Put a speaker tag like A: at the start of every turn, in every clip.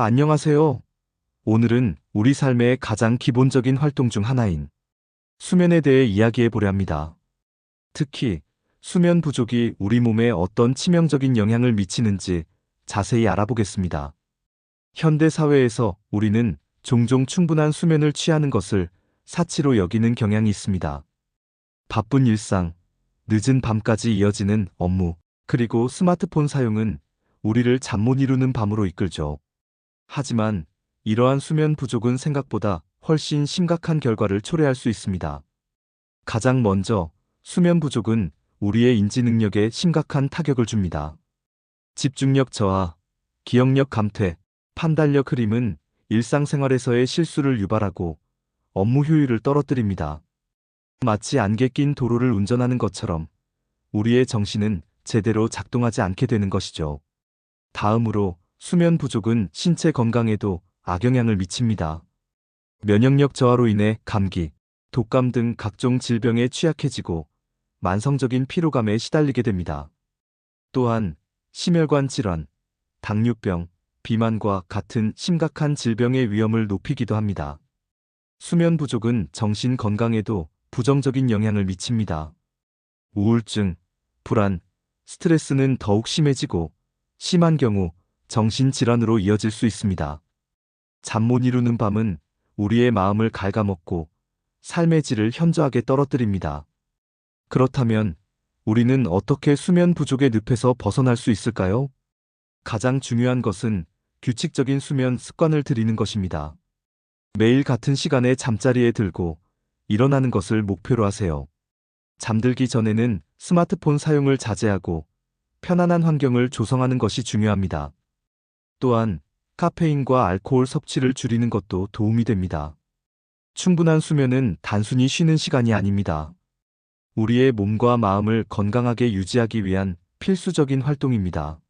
A: 안녕하세요. 오늘은 우리 삶의 가장 기본적인 활동 중 하나인 수면에 대해 이야기해 보려 합니다. 특히 수면 부족이 우리 몸에 어떤 치명적인 영향을 미치는지 자세히 알아보겠습니다. 현대 사회에서 우리는 종종 충분한 수면을 취하는 것을 사치로 여기는 경향이 있습니다. 바쁜 일상, 늦은 밤까지 이어지는 업무, 그리고 스마트폰 사용은 우리를 잠 못 이루는 밤으로 이끌죠. 하지만 이러한 수면 부족은 생각보다 훨씬 심각한 결과를 초래할 수 있습니다. 가장 먼저 수면 부족은 우리의 인지 능력에 심각한 타격을 줍니다. 집중력 저하, 기억력 감퇴, 판단력 흐림은 일상생활에서의 실수를 유발하고 업무 효율을 떨어뜨립니다. 마치 안개 낀 도로를 운전하는 것처럼 우리의 정신은 제대로 작동하지 않게 되는 것이죠. 다음으로 수면 부족은 신체 건강에도 악영향을 미칩니다. 면역력 저하로 인해 감기, 독감 등 각종 질병에 취약해지고 만성적인 피로감에 시달리게 됩니다. 또한 심혈관 질환, 당뇨병, 비만과 같은 심각한 질병의 위험을 높이기도 합니다. 수면 부족은 정신 건강에도 부정적인 영향을 미칩니다. 우울증, 불안, 스트레스는 더욱 심해지고 심한 경우 정신질환으로 이어질 수 있습니다. 잠 못 이루는 밤은 우리의 마음을 갉아먹고 삶의 질을 현저하게 떨어뜨립니다. 그렇다면 우리는 어떻게 수면 부족의 늪에서 벗어날 수 있을까요? 가장 중요한 것은 규칙적인 수면 습관을 들이는 것입니다. 매일 같은 시간에 잠자리에 들고 일어나는 것을 목표로 하세요. 잠들기 전에는 스마트폰 사용을 자제하고 편안한 환경을 조성하는 것이 중요합니다. 또한 카페인과 알코올 섭취를 줄이는 것도 도움이 됩니다. 충분한 수면은 단순히 쉬는 시간이 아닙니다. 우리의 몸과 마음을 건강하게 유지하기 위한 필수적인 활동입니다.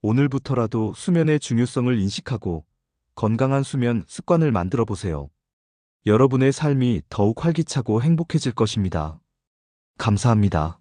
A: 오늘부터라도 수면의 중요성을 인식하고 건강한 수면 습관을 만들어 보세요. 여러분의 삶이 더욱 활기차고 행복해질 것입니다. 감사합니다.